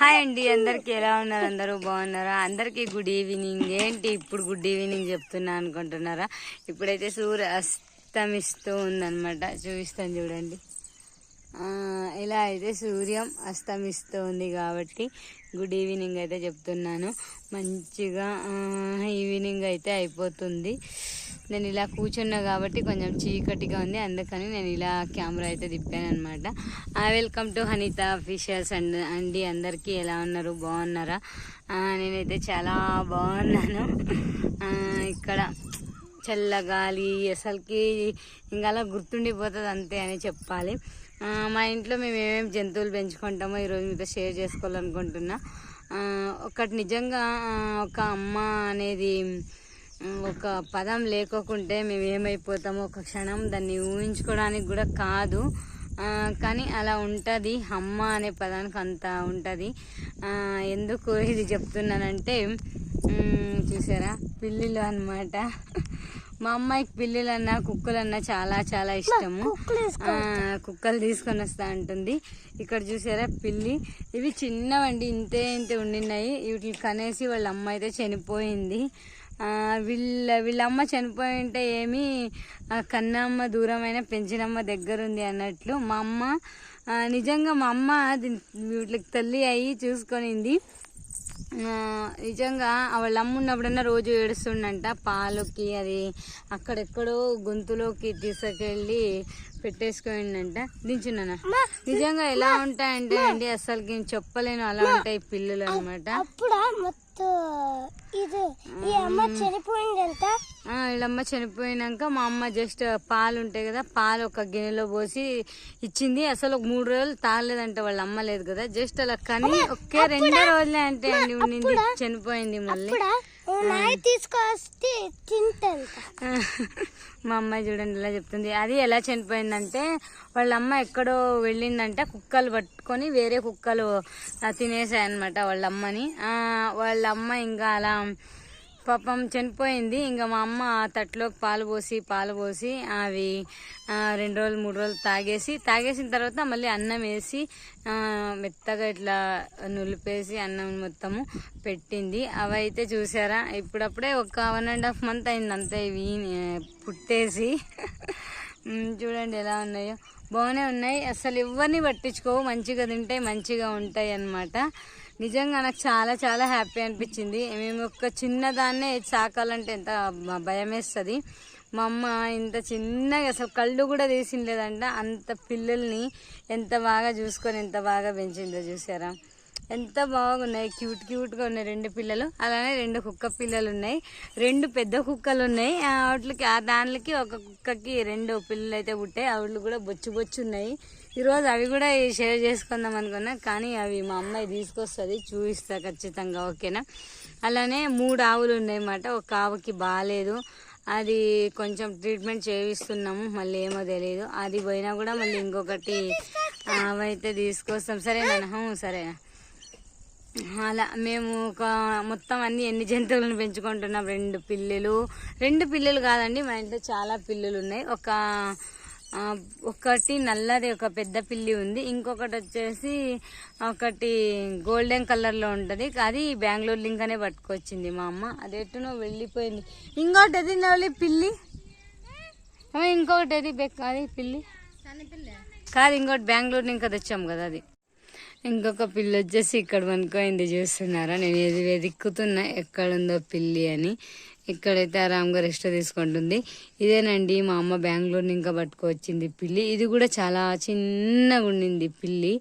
Hi అండి అందరికి ఎలా ఉన్నారు? అందరూ బాగున్నారా? అందరికీ గుడ్ ఈవినింగ్ ఏంటి ఇప్పుడు గుడ్ ఈవినింగ్ చెప్తున్నా అనుకుంటున్నారా? ఇప్పుడైతే సూర్య అస్తమిస్తూ ఉందనమాట చూపిస్తాను చూడండి. ఇలా అయితే సూర్యం అస్తమిస్తూ ఉంది కాబట్టి గుడ్ ఈవినింగ్ అయితే చెప్తున్నాను. మంచిగా ఈవినింగ్ అయితే అయిపోతుంది. నేను ఇలా కూర్చున్నా కాబట్టి కొంచెం చీకటిగా ఉంది. అందుకని నేను ఇలా కెమెరా అయితే తిప్పాను అనమాట welcome to Haneetha officials and అండి అందరికీ ఎలా ఉన్నారు? బాగున్నారా? నేనైతే చాలా బాగున్నాను. ఇక్కడ చల్లగాలి అసలుకి ఇంకా అలా గుర్తుండిపోతుంది అంతే అని చెప్పాలి. మా ఇంట్లో మేము ఏమేమి జంతువులు పెంచుకుంటామో ఈరోజు మీతో షేర్ చేసుకోవాలనుకుంటున్నా. ఒకటి నిజంగా ఒక అమ్మ అనేది ఒక పదం లేకోకుంటే మేము ఏమైపోతామో ఒక క్షణం దాన్ని ఊహించుకోవడానికి కూడా కాదు. కానీ అలా ఉంటుంది. అమ్మ అనే పదానికి అంత ఉంటుంది. ఎందుకు ఇది చెప్తున్నానంటే చూసారా? పిల్లిలు అనమాట మా అమ్మాయికి పిల్లులన్నా కుక్కలన్నా చాలా చాలా ఇష్టము. కుక్కలు తీసుకొని వస్తా ఉంటుంది ఇక్కడ చూసారా పిల్లి? ఇవి చిన్నవండి ఇంతే ఇంతే ఉండినాయి వీటిని కనేసి వాళ్ళ అమ్మ అయితే చనిపోయింది. వీళ్ళ వీళ్ళ అమ్మ చనిపోయి ఉంటే ఏమి కన్నమ్మ దూరమైన పెంచినమ్మ దగ్గర ఉంది అన్నట్లు మా అమ్మ నిజంగా మా అమ్మ వీటికి తల్లి అయ్యి చూసుకొనింది. నిజంగా వాళ్ళ అమ్మ ఉన్నప్పుడన్నా రోజు ఏడుస్తుండంట. పాలుకి అది అక్కడెక్కడో గొంతులోకి తీసుకెళ్ళి పెట్టేసుకోండంట దించున్నానా నిజంగా ఎలా ఉంటాయంటే అండి అసలు నేను చెప్పలేను అలా ఉంటాయి పిల్లలు అనమాట అప్పుడు మొత్తం ఇది ఈ అమ్మ చనిపోయిందంట. వీళ్ళమ్మ చనిపోయినాక మా అమ్మ జస్ట్ పాలు ఉంటాయి కదా పాలు ఒక గిన్నెలో పోసి ఇచ్చింది. అసలు ఒక మూడు రోజులు తాగలేదంట వాళ్ళ అమ్మ లేదు కదా జస్ట్ అలా కానీ ఒకే రెండే రోజులే అంటే అండి ఉండింది చనిపోయింది మళ్ళీ. తీసుకొస్తే మా అమ్మాయి చూడండి ఇలా చెప్తుంది. అది ఎలా చనిపోయిందంటే వాళ్ళ అమ్మ ఎక్కడో వెళ్ళిందంట కుక్కలు పట్టుకొని వేరే కుక్కలు తినేసాయి అనమాట వాళ్ళ అమ్మని వాళ్ళ అమ్మ ఇంకా అలా పాపం చనిపోయింది. ఇంకా మా అమ్మ ఆ పాలు పోసి పాలు పోసి అవి రెండు రోజులు మూడు రోజులు తాగేసి తాగేసిన తర్వాత మళ్ళీ అన్నం వేసి మెత్తగా ఇట్లా నులిపేసి అన్నం మొత్తము పెట్టింది. అవి అయితే చూసారా? ఇప్పుడప్పుడే ఒక వన్ అండ్ హాఫ్ మంత్ అయింది అంతే ఇవి పుట్టేసి. చూడండి ఎలా ఉన్నాయో. బాగానే ఉన్నాయి. అసలు ఎవరిని పట్టించుకోవు. మంచిగా తింటాయి మంచిగా ఉంటాయి అన్నమాట. నిజంగా నాకు చాలా చాలా హ్యాపీ అనిపించింది. మేము ఒక చిన్నదాన్నే సాకాలంటే ఎంత భయం వేస్తుంది మా అమ్మ ఇంత చిన్నగా అసలు కళ్ళు కూడా తీసిండేదంట. అంత పిల్లల్ని ఎంత బాగా చూసుకొని ఎంత బాగా పెంచిందో చూసారా? ఎంత బాగున్నాయి. క్యూట్ క్యూట్గా ఉన్నాయి రెండు పిల్లలు. అలానే రెండు కుక్క పిల్లలు ఉన్నాయి రెండు పెద్ద కుక్కలు ఉన్నాయి ఆ వాటికి ఆ దానికి ఒక కుక్కకి రెండు పిల్లలు అయితే పుట్టాయి అవి కూడా బొచ్చు బొచ్చు ఉన్నాయి ఈరోజు అవి కూడా షేర్ చేసుకుందాం అనుకున్నా కానీ అవి మా అమ్మాయి తీసుకొస్తుంది చూపిస్తా ఖచ్చితంగా ఓకేనా? అలానే మూడు ఆవులు ఉన్నాయి అన్నమాట ఒక ఆవుకి బాగాలేదు. అది కొంచెం ట్రీట్మెంట్ చేయిస్తున్నాము. మళ్ళీ ఏమో తెలియదు అది పోయినా కూడా మళ్ళీ ఇంకొకటి అవైతే తీసుకొస్తాం. సరేనా? సరేనా? అలా మేము ఒక మొత్తం అన్ని ఎన్ని జంతువులను పెంచుకుంటున్నాం? రెండు పిల్లలు. రెండు పిల్లలు కాదండి మా ఇంట్లో చాలా పిల్లులు ఉన్నాయి. ఒక ఒకటి నల్లది ఒక పెద్ద పిల్లి ఉంది. ఇంకొకటి వచ్చేసి ఒకటి గోల్డెన్ కలర్లో ఉంటుంది. అది బెంగళూరు లింకనే పట్టుకొచ్చింది మా అమ్మ. అది ఎట్టునో వెళ్ళిపోయింది. ఇంకోటి అది నవ్వులి పిల్లి? ఇంకొకటి అది బెక్క అది పిల్లి? కాదు ఇంకోటి బెంగళూరు లింక్ వచ్చాము కదా అది. ఇంకొక పిల్లి వచ్చేసి ఇక్కడ వనుకోయింది చూస్తున్నారా? నేను ఏది వెతుక్కుతున్నా ఎక్కడుందో పిల్లి అని. ఇక్కడైతే ఆరాంగా రెస్ట్ తీసుకుంటుంది. ఇదేనండి మా అమ్మ బెంగళూరు ఇంకా పట్టుకొచ్చింది పిల్లి. ఇది కూడా చాలా చిన్నగా ఉండింది పిల్లి.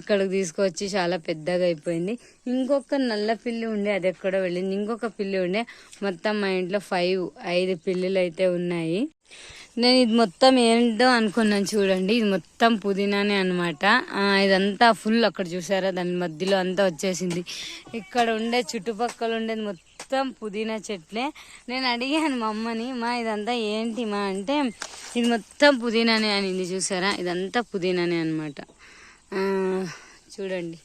ఇక్కడికి తీసుకొచ్చి చాలా పెద్దగా అయిపోయింది. ఇంకొక నల్ల పిల్లి ఉండే అది ఎక్కడో వెళ్ళింది. ఇంకొక పిల్లి ఉండే మొత్తం మా ఇంట్లో ఫైవ్ ఐదు పిల్లులు అయితే ఉన్నాయి. నేను ఇది మొత్తం ఏంటో అనుకున్నాను చూడండి. ఇది మొత్తం పుదీనానే అనమాట ఇదంతా ఫుల్ అక్కడ చూసారా? దాని మధ్యలో అంతా వచ్చేసింది. ఇక్కడ ఉండే చుట్టుపక్కల ఉండేది మొత్తం మొత్తం పుదీనా చెట్లే నేను అడిగాను మా అమ్మని మా ఇదంతా ఏంటి మా? అంటే ఇది మొత్తం పుదీనానే అనింది చూసారా? ఇదంతా పుదీనానే అనమాట చూడండి.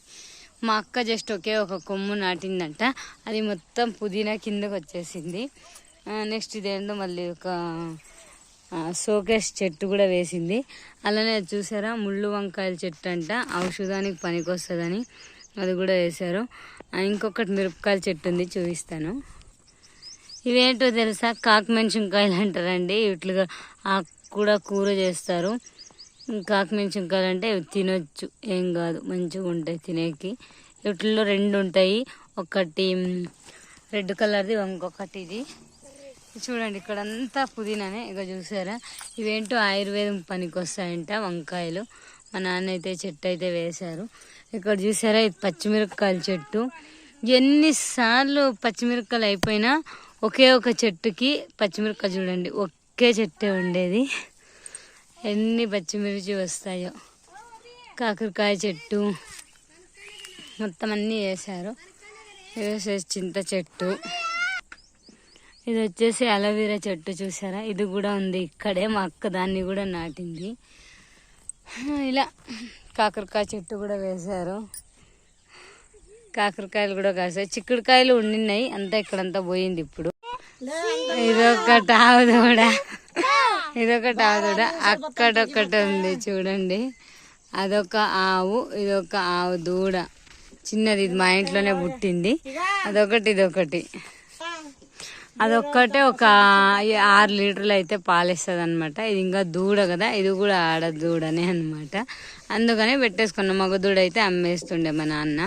మా అక్క జస్ట్ ఒకే ఒక కొమ్ము నాటిందంట. అది మొత్తం పుదీనా కిందకు వచ్చేసింది. నెక్స్ట్ ఇదేంటో మళ్ళీ ఒక షోకేస్ చెట్టు కూడా వేసింది. అలానే అది చూసారా? ముళ్ళు వంకాయల చెట్టు అంట. ఔషధానికి పనికొస్తుందని. అది కూడా వేశారు. ఇంకొకటి మిరపకాయల చెట్టు ఉంది చూపిస్తాను. ఇవేంటో తెలుసా? కాకమెంచుంకాయలు అంటారండి. వీటిగా కూడా కూర చేస్తారు. కాకమెంచుంకాయలు అంటే తినొచ్చు. ఏం కాదు మంచిగా ఉంటాయి తినేకి. వీటిల్లో రెండు ఉంటాయి. ఒకటి రెడ్ కలర్ది ఇంకొకటి ఇది. చూడండి ఇక్కడ అంతా పుదీనానే. ఇక చూసారా? ఇవేంటో ఆయుర్వేదం పనికి వస్తాయంట వంకాయలు. మా నాన్న అయితే చెట్టు అయితే వేశారు. ఇక్కడ చూసారా? ఇది పచ్చిమిరపకాయల చెట్టు. ఎన్నిసార్లు పచ్చిమిరపకాయలు అయిపోయినా ఒకే ఒక చెట్టుకి పచ్చిమిరపకాయ చూడండి. ఒకే చెట్టే ఉండేది. ఎన్ని పచ్చిమిర్చి వస్తాయో. కాకరకాయ చెట్టు. మొత్తం అన్నీ వేశారు. వేసేసి చింత చెట్టు. ఇది వచ్చేసి అలవీరా చెట్టు చూసారా? ఇది కూడా ఉంది. ఇక్కడే మా అక్క దాన్ని కూడా నాటింది. ఇలా. కాకరకాయ చెట్టు కూడా వేశారు. కాకరకాయలు కూడా కాసాయి చిక్కుడుకాయలు ఉండినాయి అంతా ఇక్కడంతా పోయింది ఇప్పుడు. ఇదొకటి ఆవుదూడ. ఇదొకటి ఆవుదూడ. అక్కడొక్కటి ఉంది చూడండి. అదొక ఆవు ఇదొక ఆవు దూడ చిన్నది ఇది మా ఇంట్లోనే పుట్టింది. అదొకటి ఇదొకటి. అదొక్కటే ఒక ఆరు లీటర్లు అయితే పాలిస్తుంది అనమాట ఇది ఇంకా దూడ కదా ఇది కూడా ఆడ దూడనే అనమాట అందుకని పెట్టేసుకున్నాం. మగ దూడ అయితే అమ్మేస్తుండే మా నాన్న.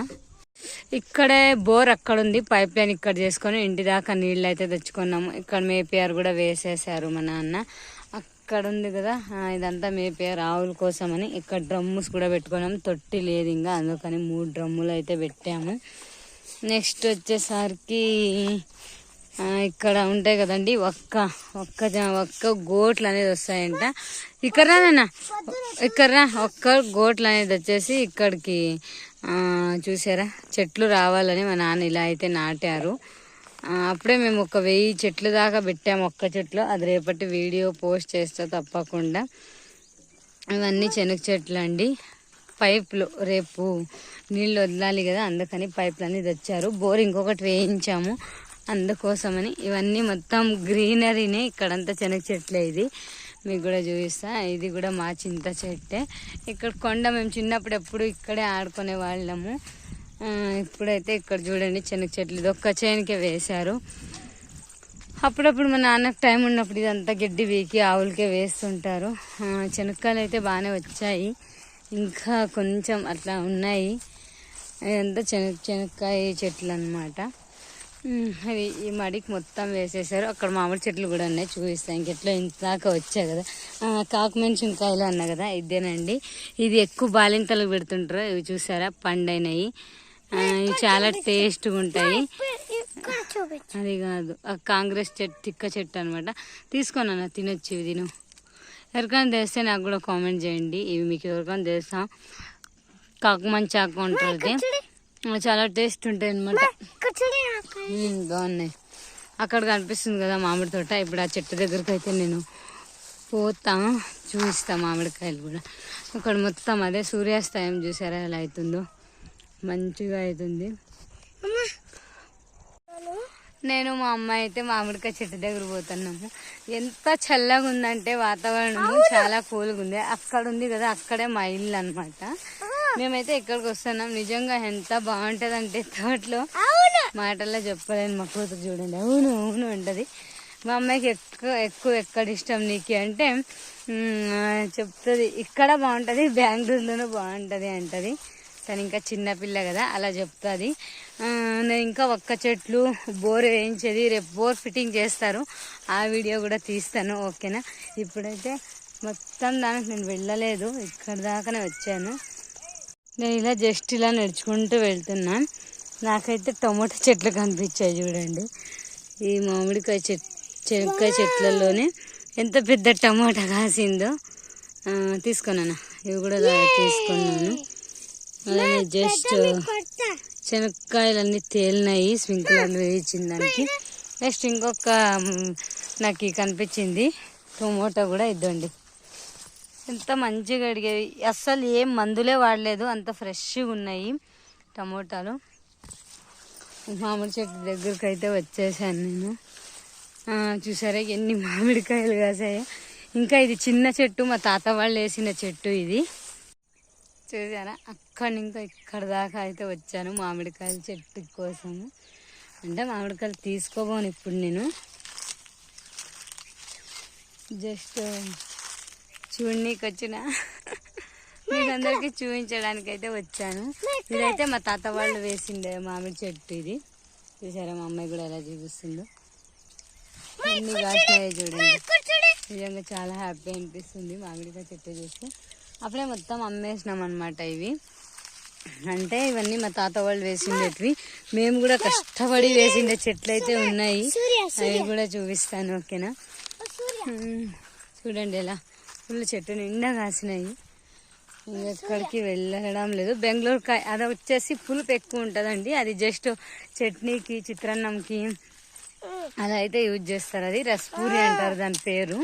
ఇక్కడే బోర్ అక్కడ ఉంది పైప్ లైన్ ఇక్కడ చేసుకొని ఇంటి దాకా నీళ్ళు అయితే తెచ్చుకున్నాము. ఇక్కడ మేపిఆర్ కూడా వేసేసారు మా నాన్న. అక్కడ ఉంది కదా ఇదంతా మేపిఆర్ ఆవుల కోసమని. ఇక్కడ డ్రమ్ముస్ కూడా పెట్టుకున్నాము తొట్టి లేదు ఇంకా అందుకని మూడు డ్రమ్ములు అయితే పెట్టాము. నెక్స్ట్ వచ్చేసరికి ఇక్కడ ఉంటాయి కదండి ఒక్క ఒక్క జ- ఒక్క గోట్లు అనేది వస్తాయంట. ఇక్కడ రానన్నా ఇక్కడ ఒక్క గోట్లు అనేది వచ్చేసి ఇక్కడికి చూసారా? చెట్లు రావాలని మా నాన్న ఇలా అయితే నాటారు. అప్పుడే మేము ఒక వెయ్యి చెట్లు దాకా పెట్టాము ఒక్క చెట్లు. అది రేపటి వీడియో పోస్ట్ చేస్తా తప్పకుండా. ఇవన్నీ శనగ చెట్లు అండి. పైపులు రేపు నీళ్ళు వదలాలి కదా అందుకని పైప్లు అనేది తెచ్చారు. బోర్ ఇంకొకటి వేయించాము. అందుకోసమని ఇవన్నీ మొత్తం గ్రీనరీనే ఇక్కడంతా శనగ చెట్లే ఇది. మీకు కూడా చూపిస్తా. ఇది కూడా మా చింత చెట్టే. ఇక్కడ కొండ మేము చిన్నప్పుడు ఎప్పుడు ఇక్కడే ఆడుకునే వాళ్ళము. ఇప్పుడైతే ఇక్కడ చూడండి శనగ చెట్లు ఇది ఒక్క చేనికే వేశారు. అప్పుడప్పుడు మా నాన్నకు టైం ఉన్నప్పుడు ఇదంతా గడ్డి వీకి ఆవులకే వేస్తుంటారు. చెనక్కాయలు శనక్కాయలు అయితే బాగానే వచ్చాయి. ఇంకా కొంచెం అట్లా ఉన్నాయి. ఇదంతా చెనక్ శనక్కాయ చెట్లు అనమాట అవి ఈ మడికి మొత్తం వేసేసారు. అక్కడ మామిడి చెట్లు కూడా ఉన్నాయి. చూపిస్తాను. ఇంకెట్లో ఇంతదాకా వచ్చాయి కదా. ఆ, కాకమెంచుంకాయలు అన్నా కదా ఇదేనండి. ఇది ఎక్కువ బాలింతలకు పెడుతుంటారు. ఇవి చూసారా? పండైనవి ఇవి చాలా టేస్ట్గా ఉంటాయి. అది కాదు. ఆ కాంగ్రెస్ చెట్టు తిక్క చెట్టు అనమాట తీసుకున్నా తినొచ్చు ఇవి తిను. ఎవరికైనా తెలిస్తే నాకు కూడా కామెంట్ చేయండి. ఇవి మీకు ఎవరికైనా తెలుసా? కాకమంచి ఆకు ఉంటుంది చాలా టేస్ట్ ఉంటాయి అనమాట. బాగున్నాయి. అక్కడ కనిపిస్తుంది కదా మామిడి తోట. ఇప్పుడు ఆ చెట్టు దగ్గరికి అయితే నేను పోతా చూపిస్తా మామిడికాయలు కూడా. ఇక్కడ మొత్తం అదే సూర్యాస్తయం చూసారా ఎలా అవుతుందో. మంచిగా అవుతుంది. నేను మా అమ్మాయి అయితే మామిడికాయ చెట్టు దగ్గర పోతున్నాము. ఎంత చల్లగా ఉందంటే వాతావరణం చాలా కూల్గా ఉంది. అక్కడ ఉంది కదా అక్కడే మా ఇల్లు అనమాట మేమైతే ఇక్కడికి వస్తున్నాం? నిజంగా ఎంత బాగుంటది అంటే తోటలో మాటల్లో చెప్పలేను మా కూతురు చూడండి. అవును అవును అంటది. మా అమ్మాయికి ఎక్కువ ఎక్కువ ఎక్కడ ఇష్టం నీకు అంటే చెప్తుంది ఇక్కడ బాగుంటుంది బెంగళూరులోనూ బాగుంటుంది అంటది. తను ఇంకా చిన్నపిల్ల కదా అలా చెప్తుంది. నేను ఇంకా ఒక్క చెట్లు బోర్ వేయించేది రేపు బోర్ ఫిట్టింగ్ చేస్తారు. ఆ వీడియో కూడా తీస్తాను ఓకేనా? ఇప్పుడైతే మొత్తం దానికి నేను వెళ్ళలేదు ఇక్కడ దాకానే వచ్చాను. నేను ఇలా జస్ట్ ఇలా నడుచుకుంటూ వెళ్తున్నా. నాకైతే టొమాటో చెట్లు కనిపించాయి చూడండి. ఈ మామిడికాయ చెట్ చెనక్కాయ చెట్లలోనే ఎంత పెద్ద టమాటా కాసిందో. తీసుకున్నాను? ఇవి కూడా తీసుకున్నాను. అలానే జస్ట్ కొడతా శనక్కాయలన్నీ తేలినాయి స్ప్రింక్లర్లు వేయించిన దానికి. నెక్స్ట్ ఇంకొక నాకు కనిపించింది. టొమాటో కూడా ఇద్దండి. ఎంత మంచిగా అడిగేవి అస్సలు ఏం మందులే వాడలేదు. అంత ఫ్రెష్గా ఉన్నాయి టమోటాలు. మామిడి చెట్టు దగ్గరికి అయితే వచ్చేసాను నేను. చూసారా ఎన్ని మామిడికాయలు కాసాయో. ఇంకా ఇది చిన్న చెట్టు మా తాత వాళ్ళు వేసిన చెట్టు ఇది. చూసారా? అక్కడి ఇంకా ఇక్కడ దాకా అయితే వచ్చాను మామిడికాయల చెట్టు కోసము అంటే మామిడికాయలు తీసుకోబోను ఇప్పుడు నేను. జస్ట్ చూడనీకి వచ్చిన. మీకు అందరికి చూపించడానికి అయితే వచ్చాను. ఇదైతే మా తాత వాళ్ళు వేసిండే మామిడి చెట్టు ఇది. చూసారా మా అమ్మాయి కూడా ఎలా చూపిస్తుందో. ఎన్ని కాసినాయో చూడండి? నిజంగా చాలా హ్యాపీ అనిపిస్తుంది మామిడికాయ చెట్టు చూస్తే. అప్పుడే మొత్తం అమ్మేసినాం అనమాట ఇవి. అంటే ఇవన్నీ మా తాత వాళ్ళు వేసిండేటివి. మేము కూడా కష్టపడి వేసిండే చెట్లు అయితే ఉన్నాయి. అవి కూడా చూపిస్తాను ఓకేనా. చూడండి ఎలా. ఫుల్ చెట్టు నిండా కాసినాయి. ఎక్కడికి వెళ్ళడం లేదు. బెంగళూరు కాయ అది వచ్చేసి పులుపు ఎక్కువ ఉంటుందండి. అది జస్ట్ చట్నీకి చిత్రాన్నంకి అలా అయితే యూజ్ చేస్తారు. అది రసపూరి అంటారు దాని పేరు.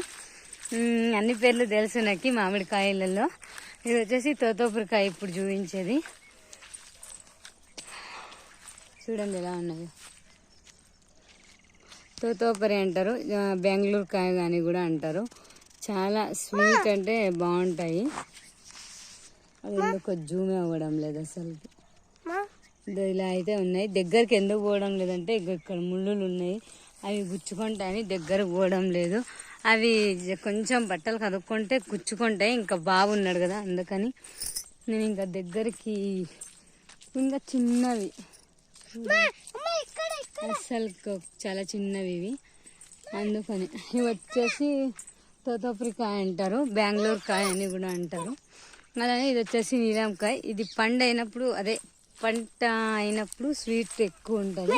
అన్ని పేర్లు తెలుసు నాకు మామిడికాయలలో. ఇది వచ్చేసి తోతోపురికాయ ఇప్పుడు చూపించేది. చూడండి ఎలా ఉన్నది. తోతోపరి అంటారు. బెంగళూరు కాయ కానీ కూడా అంటారు. చాలా స్వీట్ అంటే బాగుంటాయి. అది ఎందుకో జూమ్ అవ్వడం లేదు అసలు ఇలా అయితే ఉన్నాయి. దగ్గరికి ఎందుకు పోవడం లేదంటే ఇక్కడ ముళ్ళులు ఉన్నాయి. అవి గుచ్చుకుంటాయని దగ్గరకు పోవడం లేదు. అవి కొంచెం బట్టలు కదుక్కుంటే గుచ్చుకుంటాయి. ఇంకా బాగున్నాడు కదా అందుకని నేను ఇంకా దగ్గరికి ఇంకా చిన్నవి. అసలు చాలా చిన్నవి ఇవి. అందుకని ఇవి వచ్చేసి తోతోపురికాయ అంటారు బెంగళూరు కాయ అని కూడా అంటారు. అలానే ఇది వచ్చేసి నీలంకాయ ఇది పండు అయినప్పుడు అదే పంట అయినప్పుడు స్వీట్ ఎక్కువ ఉంటుంది.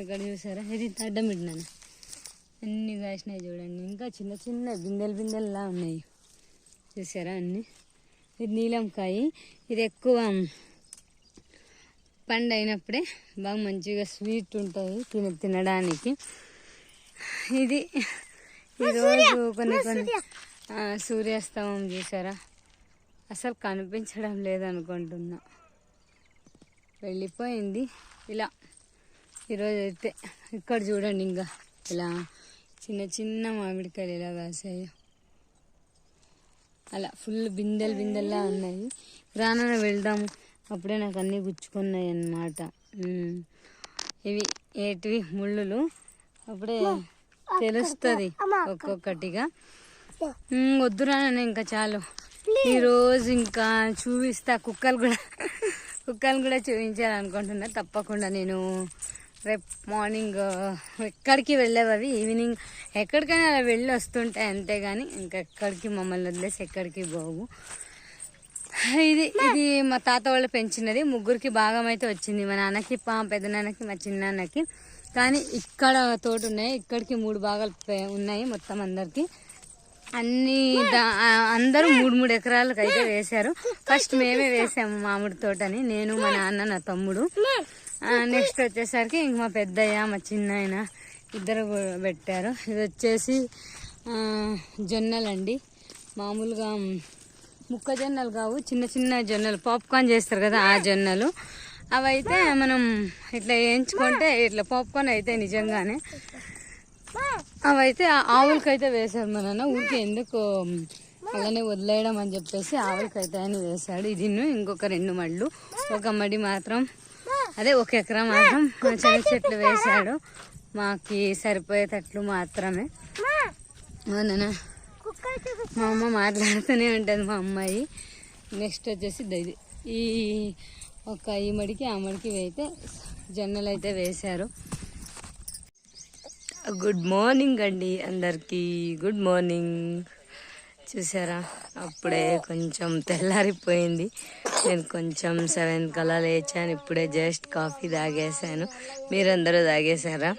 ఇక్కడ చూసారా? ఇది అడ్డం పెట్టినాను. అన్ని కాసినాయి చూడండి. ఇంకా చిన్న చిన్న బిందెలు బిందెల్లా ఉన్నాయి. చూసారా అన్ని? ఇది నీలంకాయ ఇది ఎక్కువ పండు అయినప్పుడే బాగా మంచిగా స్వీట్ ఉంటుంది తిన తినడానికి. ఇది ఈరోజు కొన్ని కొన్ని సూర్యాస్తమం చూసారా అసలు కనిపించడం లేదనుకుంటున్నా. వెళ్ళిపోయింది. ఇలా. ఈరోజు అయితే ఇక్కడ చూడండి ఇంకా. ఇలా చిన్న చిన్న మామిడికాయలు ఎలా కాసాయో. అలా ఫుల్ బిందెలు బిందెల్లా ఉన్నాయి. రానన వెళ్దాము అప్పుడే నాకు అన్నీ గుచ్చుకున్నాయి అన్నమాట. ఇవి ఏటివి? ముళ్ళులు. అప్పుడే తెలుస్తుంది ఒక్కొక్కటిగా. ఉమ్, వద్దు రానన్న ఇంకా చాలు. ఈరోజు ఇంకా చూపిస్తా కుక్కలు కూడా కుక్కలు కూడా చూపించాలనుకుంటున్నా. తప్పకుండా నేను రేపు మార్నింగ్ ఎక్కడికి వెళ్ళేవి అవి? ఈవినింగ్ ఎక్కడికైనా అలా వెళ్ళి వస్తుంటాయి అంతేగాని ఇంకా ఎక్కడికి మమ్మల్ని వదిలేసి ఎక్కడికి పోవు. ఇది ఇది మా తాత వాళ్ళు పెంచినది. ముగ్గురికి భాగం అయితే వచ్చింది. మా నాన్నకి పా పెద్ద నాన్నకి మా చిన్నాన్నకి కానీ ఇక్కడ తోట ఉన్నాయి. ఇక్కడికి మూడు భాగాలు ఉన్నాయి మొత్తం అందరికి. అన్ని దా- అందరూ మూడు మూడు ఎకరాలకు అయితే వేశారు. ఫస్ట్ మేమే వేసాము మామిడి తోటని. నేను మా నాన్న నా తమ్ముడు. నెక్స్ట్ వచ్చేసరికి ఇంక మా పెద్దయ్య మా చిన్నాయన ఇద్దరు పెట్టారు. ఇది వచ్చేసి జొన్నలండి. మామూలుగా మొక్కజొన్నలు కావు చిన్న చిన్న జొన్నలు. పాప్కార్న్ చేస్తారు కదా ఆ జొన్నలు. అవైతే మనం ఇట్లా వేయించుకుంటే ఇట్లా పాప్కార్న్ అయితే నిజంగానే. అవైతే ఆవులకైతే వేశాడు మా నాన్న ఊరికి ఎందుకు అలానే వదిలేయడం అని చెప్పేసి ఆవులకైతే అని వేశాడు. ఇది ఇంకొక రెండు మళ్ళు. ఒక మడి మాత్రం అదే ఒక ఎకరా మాత్రం చెనగ చెట్లు వేశాడు. మాకి సరిపోయేటట్లు మాత్రమే. అవునా మా అమ్మ మాట్లాడుతూనే ఉంటుంది మా అమ్మాయి. నెక్స్ట్ వచ్చేసి ఇది. ఈ ఒక ఈ మడికి ఆ మడికి అయితే జొన్నలు అయితే వేశారు. గుడ్ మార్నింగ్ అండి అందరికీ. గుడ్ మార్నింగ్ చూసారా? అప్పుడే కొంచెం తెల్లారిపోయింది. నేను కొంచెం సెవెన్ కల్లా లేచాను. ఇప్పుడే జస్ట్ కాఫీ తాగేసాను మీరందరూ తాగేశారా?